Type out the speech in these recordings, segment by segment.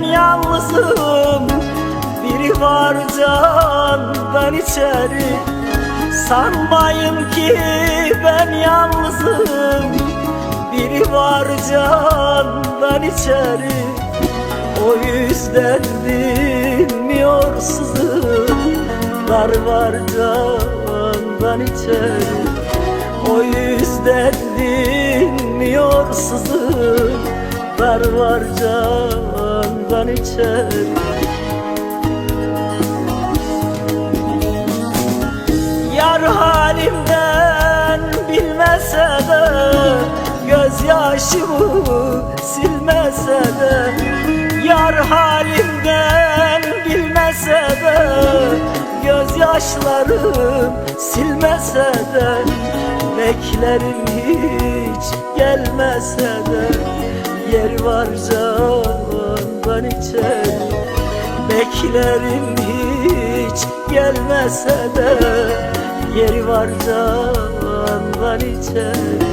yalnızım Biri var candan içeri. Sanmayın ki ben yalnızım Biri var candan içeri. O yüzden dinmiyor sızım Dar var candan içeri. O yüzden dinmiyor sızım Dar var candan içeri. Yar halimden bilmese de Gözyaşımı silmese de. Yar halimden bilmese de Gözyaşlarım silmese de. Beklerim hiç gelmese de Yer var candan içeri Beklerim hiç gelmese de Yeri var candan içeri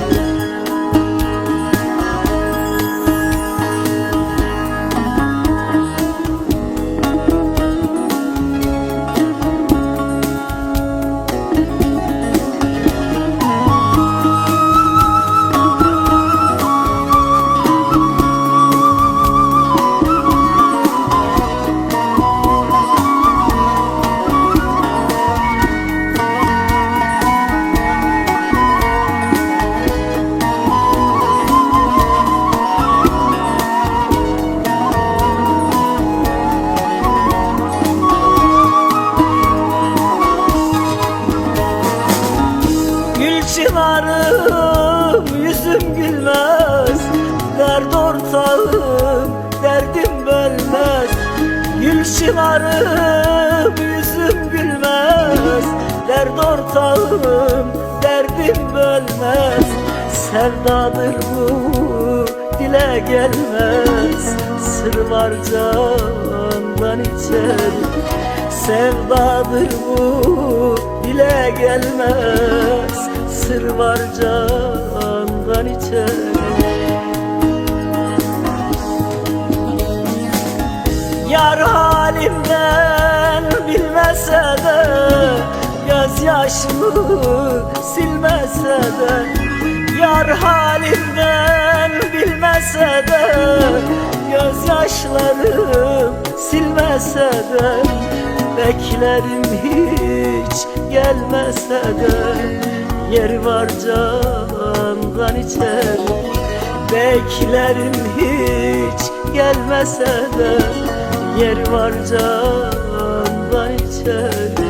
gülmez. Dert ortağım derdim bölmez. Gül çınarım yüzüm gülmez. Dert ortağım derdim bölmez. Sevdadır bu dile gelmez. Sır var candan içeri Sevdadır bu dile gelmez. Sır var candan Yar halimden bilmese de Gözyaşımı silmese de. Yar halimden bilmese de Gözyaşlarım silmese de. Beklerim hiç gelmese de Yeri var candan içeri Beklerim hiç gelmese de Yeri var candan içeri